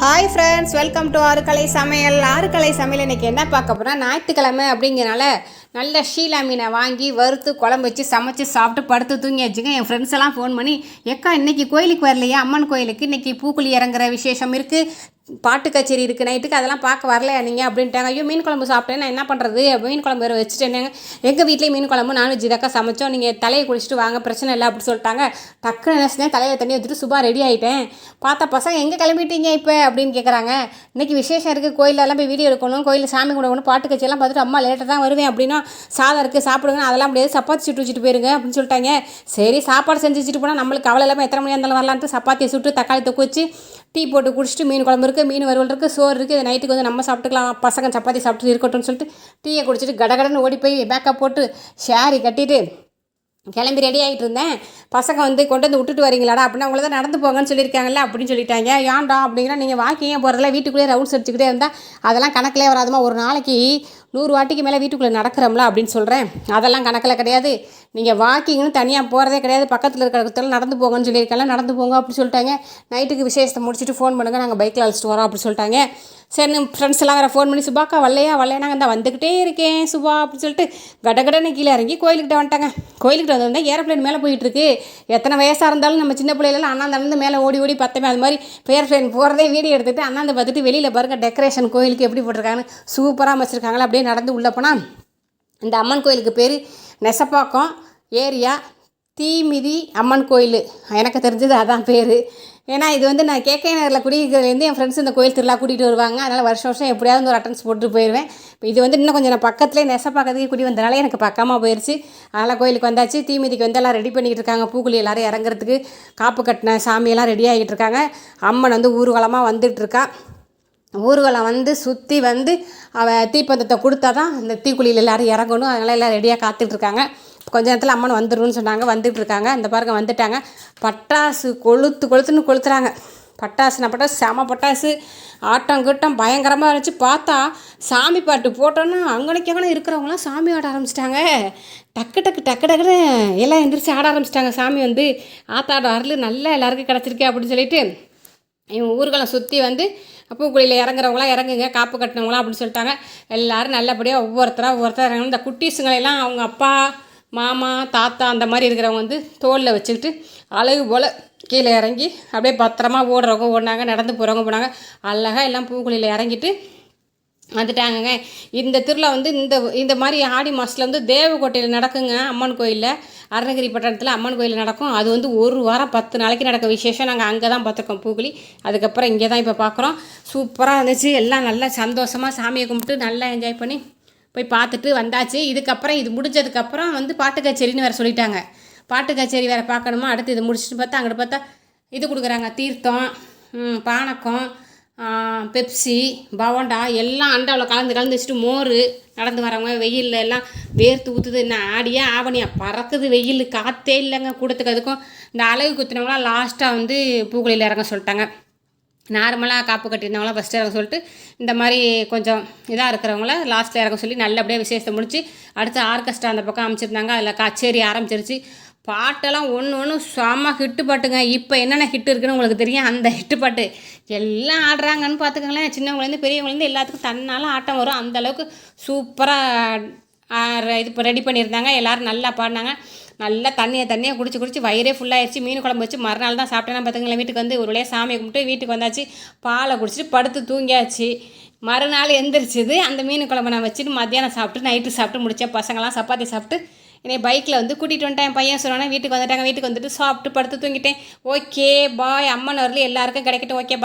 Hi friends welcome to ஆறுக்கலை சமையல். ஆறுக்கலை சமையல் இன்றைக்கி என்ன பார்க்க போகிறோம் ஞாயிற்றுக்கிழமை அப்படிங்கிறனால நல்ல ஷீலா மீனை வாங்கி வறுத்து குழம்பு வச்சு சமைச்சு சாப்பிட்டு படுத்து தூங்கி வச்சுங்க என் ஃப்ரெண்ட்ஸ் எல்லாம் ஃபோன் பண்ணி எக்கா இன்னைக்கு கோயிலுக்கு வரலையா? அம்மன் கோயிலுக்கு இன்றைக்கி பூக்குழி இறங்குற விசேஷம் இருக்குது பாட்டு கச்சேரி இருக்குது நைட்டுக்கு அதெல்லாம் பார்க்க வரலையா நீங்கள் அப்படின்ட்டாங்க. ஐயோ மீன் குழம்பு சாப்பிட்டேன் நான் என்ன பண்ணுறது மீன் குழம்பு வேறு வச்சுட்டேன் எங்கள் வீட்லேயே மீன் குழம்பு நான்வெஜ் இதாக்கா சமைச்சோம். நீங்கள் தலையை குளிச்சுட்டு வாங்க பிரச்சனை இல்லை அப்படின்னு சொல்லிட்டாங்க. டக்குன்னு என்ன செஞ்சேன் தலையை தண்ணி வச்சுட்டு சுபா ரெடி ஆகிட்டேன் பார்த்தா பசங்க எங்கே கிளம்பிட்டீங்க இப்போ? அப்படின்னு கேட்குறாங்க இன்னைக்கு விசேஷம் இருக்குது கோயிலெல்லாம் போய் வீடியோ எடுக்கணும் கோயிலில் சாமி கும்பிடணும் பாட்டு கச்சேரிலாம் பார்த்துட்டு அம்மா லேட்டாக தான் வருவேன் அப்படின்னா சாதம் இருக்குது சாப்பிடுங்க அதெல்லாம் முடியாது சப்பாத்தி சுட்டு வச்சுட்டு போயிருங்க அப்படின்னு சொல்லிட்டாங்க. சரி சாப்பாடு செஞ்சு வச்சுட்டு போனால் நம்மளுக்கு கவலை இல்லாமல் எத்தனை மணி இருந்தாலும் வரலான்ட்டு சப்பாத்தியை சுட்டு தக்காளி தொக்கு வச்சு டீ போட்டு குடிச்சிட்டு மீன் குழம்பு இருக்குது மீன் வறுவல் இருக்குது சோறு இருக்குது இது நைட்டுக்கு வந்து நம்ம சாப்பிட்டுக்கலாம் பசங்க சப்பாத்தி சாப்பிட்டு இருக்கட்டும்னு சொல்லிட்டு டீயை குடிச்சிட்டு கடகடன்னு ஓடி போய் பேக்கப் போட்டு ஷேரி கட்டிட்டு கிளம்பி ரெடி ஆகிட்டு இருந்தேன். பசங்க வந்து கொண்டு வந்து விட்டுட்டு வரீங்களாடா அப்படின்னா அவங்கள தான் நடந்து போங்கன்னு சொல்லியிருக்காங்கல்ல அப்படின்னு சொல்லிட்டாங்க. ஏன்டா அப்படிங்கிற நீங்கள் வாக்கிங்க போகிறதில்ல வீட்டுக்குள்ளேயே ரவுண்ட்ஸ் அடிச்சுக்கிட்டே இருந்தால் அதெல்லாம் கணக்கிலே வராதுமா? ஒரு நாளைக்கு நூறு வாட்டிக்கு மேலே வீட்டுக்குள்ளே நடக்கிறோம்ல அப்படின்னு சொல்கிறேன் அதெல்லாம் கணக்கில் கிடையாது. நீங்கள் வாக்கிங்னு தனியாக போகிறதே கிடையாது. பக்கத்தில் இருக்கிற நடந்து போங்கன்னு சொல்லியிருக்கல நடந்து போங்க அப்படி சொல்லிட்டாங்க. நைட்டுக்கு விசேஷத்தை முடிச்சுட்டு ஃபோன் பண்ணுங்கள் நாங்கள் பைக்கில் அழைச்சிட்டு வரோம் அப்படின்னு சொல்லிட்டாங்க. சரி ஃப்ரெண்ட்ஸ் எல்லாம் வேறு ஃபோன் பண்ணி சுபாக்கா வரலையா வரலையா நாங்கள் தான் வந்துக்கிட்டே இருக்கேன் சுபா அப்படின்னு சொல்லிட்டு கடகடன்னு கீழே இறங்கி கோயிலுக்கிட்ட வந்துட்டாங்க. கோயிலுக்கிட்ட வந்தோடனே ஏரோப்ளேன் மேலே போயிட்டுருக்கு. எத்தனை வயசாக இருந்தாலும் நம்ம சின்ன பிள்ளைகளெல்லாம் அண்ணாந்து மேலே ஓடி ஓடி பத்தமே அது மாதிரி ஏரோப்ளேன் போகிறதே வீடியோ எடுத்துகிட்டு அண்ணாந்து பார்த்துட்டு வெளியில் பாருங்கள் டெக்கரேஷன் கோயிலுக்கு எப்படி போட்டிருக்காங்கன்னு. சூப்பராக வச்சுருக்காங்களா அப்படியே நடந்து உள்ளே போனால் இந்த அம்மன் கோயிலுக்கு பேர் நெசப்பாக்கம் ஏரியா. தீமிதி அம்மன் கோயில். எனக்கு தெரிஞ்சது அதான் பேர். ஏன்னா இது வந்து நான் கேகே நகரில் குடியிருக்கிறதுலேருந்து என் ஃப்ரெண்ட்ஸ் இந்த கோயில் திருவிழா கூட்டிகிட்டு வருவாங்க. அதனால் வருஷம் வருஷம் எப்படியாவது ஒரு அட்டன்ஸ் போட்டு போயிடுவேன் இப்போ இது வந்து இன்னும் கொஞ்சம் நான் பக்கத்துலேயே நெசப்பாக்கத்துக்கு குடி வந்தனால எனக்கு பக்கமாக போயிடுச்சு அதனால் கோயிலுக்கு வந்தாச்சு. தீமிதிக்கு வந்து எல்லாம் ரெடி பண்ணிக்கிட்டு இருக்காங்க. பூக்குழி எல்லாரும் இறங்குறதுக்கு காப்பு கட்டின சாமியெல்லாம் ரெடி ஆகிட்டு இருக்காங்க. அம்மன் வந்து ஊர்வலமாக வந்துட்டுருக்கா ஊர்வலம் வந்து சுற்றி வந்து அவள் தீப்பந்தத்தை கொடுத்தா தான் இந்த தீக்குழியில் எல்லோரும் இறங்கணும். அதனால் எல்லாம் ரெடியாக காத்துட்ருக்காங்க கொஞ்ச நேரத்தில் அம்மன் வந்துடுன்னு சொன்னாங்க. வந்துட்டு இருக்காங்க இந்த பாருங்க வந்துட்டாங்க. பட்டாசு கொளுத்து கொளுத்துன்னு கொளுத்துறாங்க. பட்டாசு நான் பட்டாசு செம பட்டாசு. ஆட்டம் கூட்டம் பயங்கரமாக இருந்துச்சு. பார்த்தா சாமி பாட்டு போட்டோன்னா அங்கனைக்கு அங்கே இருக்கிறவங்களாம் சாமி ஆட ஆரம்பிச்சிட்டாங்க. டக்கு டக்கு டக்கு டக்குன்னு எல்லாம் எந்திரிச்சு ஆட ஆரம்பிச்சிட்டாங்க சாமி வந்து. ஆத்தாட அருள் நல்லா எல்லாருக்கும் கிடச்சிருக்கே அப்படின்னு சொல்லிட்டு இவங்க ஊர்களை சுற்றி வந்து பூக்குழியில் இறங்குறவங்களாம் இறங்குங்க காப்பு கட்டினவங்களாம் அப்படின்னு சொல்லிட்டாங்க. எல்லோரும் நல்லபடியாக ஒவ்வொருத்தராக ஒவ்வொருத்தராக இறங்கணும் இந்த குட்டீஸுங்களெல்லாம் அவங்க அப்பா மாமா தாத்தா அந்த மாதிரி இருக்கிறவங்க வந்து தோளில் வச்சுக்கிட்டு அழகு போல் கீழே இறங்கி அப்படியே பத்திரமா ஓடுறவங்க ஓடினாங்க நடந்து போகிறவங்க போனாங்க. அழகாக எல்லாம் பூக்குழியில் இறங்கிட்டு வந்துட்டாங்கங்க. இந்த திருவிழா வந்து இந்த இந்த மாதிரி ஆடி மாதத்தில் வந்து தேவக்கோட்டையில் நடக்குங்க அம்மன் கோயிலில். அருணகிரி பட்டணத்தில் அம்மன் கோயிலில் நடக்கும். அது வந்து ஒரு வாரம் பத்து நாளைக்கு நடக்க விசேஷம். நாங்கள் அங்கே தான் பார்த்துருக்கோம் பூக்குழி அதுக்கப்புறம் இங்கே தான் இப்போ பார்க்குறோம் சூப்பராக இருந்துச்சு. எல்லாம் நல்லா சந்தோஷமாக சாமியை கும்பிட்டு நல்லா என்ஜாய் பண்ணி போய் பார்த்துட்டு வந்தாச்சு. இதுக்கப்புறம் இது முடிஞ்சதுக்கப்புறம் வந்து பாட்டு கச்சேரின்னு வேறு சொல்லிட்டாங்க. பாட்டு கச்சேரி வேறு பார்க்கணுமா? அடுத்து இது முடிச்சுட்டு பார்த்தா அங்கிட்டு பார்த்தா இது கொடுக்குறாங்க. தீர்த்தம் பானக்கம் பெப்சி பவோண்டா எல்லாம் அண்டாவில் கலந்து கலந்து வச்சுட்டு மோர் நடந்து வரவங்க வெயிலில் எல்லாம் வேர்த்து ஊற்றுது என்ன ஆடியா ஆவணியா? பறக்குது வெயில். காற்றே இல்லைங்க. கூடத்துக்கு அதுக்கும் இந்த அழகு குத்துனவங்களாம் லாஸ்ட்டாக வந்து பூக்குழியில் இறங்க சொல்லிட்டாங்க. நார்மலாக காப்பு கட்டியிருந்தவங்களாம் ஃபஸ்ட்டு இறங்க சொல்லிட்டு இந்த மாதிரி கொஞ்சம் இதாக இருக்கிறவங்கள லாஸ்ட்டில் இறங்க சொல்லி நல்லபடியாக விசேஷத்தை முடிச்சு அடுத்து ஆர்கெஸ்ட்ரா அந்த பக்கம் அமைச்சிருந்தாங்க. அதில் கச்சேரி ஆரம்பிச்சிருச்சு. பாட்டெல்லாம் ஒன்று ஒன்று செம்ம ஹிட்டு பாட்டுங்க. இப்போ என்னென்ன ஹிட்டு இருக்குன்னு உங்களுக்கு தெரியும்? அந்த ஹிட்டு பாட்டு. எல்லாம் ஆடுறாங்கன்னு பார்த்துக்கங்களேன். சின்னவங்கலேருந்து பெரியவங்கலேருந்து எல்லாத்துக்கும் தன்னால் ஆட்டம் வரும். அந்தளவுக்கு சூப்பராக இது இப்போ ரெடி பண்ணியிருந்தாங்க. எல்லோரும் நல்லா பாடினாங்க. நல்லா தண்ணியை தண்ணியை குடிச்சு குடிச்சு வயிறே ஃபுல்லாகிடுச்சு மீன் குழம்பு வச்சு மறுநாள் தான் சாப்பிட்டேன்னா பார்த்துங்களேன் வீட்டுக்கு வந்து ஒரு வழியாக சாமியை கும்பிட்டு வீட்டுக்கு வந்தாச்சு. பாலை குடிச்சிட்டு படுத்து தூங்கியாச்சு. மறுநாள் எந்திரிச்சிது அந்த மீன் குழம்பு நான் வச்சுட்டு மத்தியானம் சாப்பிட்டு நைட்டு சாப்பிட்டு முடித்தேன் பசங்களாம் சப்பாத்தி சாப்பிட்டு என்னை பைக்கில் வந்து கூட்டிகிட்டு வந்துட்டேன். பையன் சொன்னோன்னா வீட்டுக்கு வந்துட்டாங்க. வீட்டுக்கு வந்துட்டு சாப்பிட்டு படுத்து தூங்கிட்டேன். ஓகே பாய் அம்மன் வரல எல்லாருக்கும் கிடைக்கட்டும். ஓகே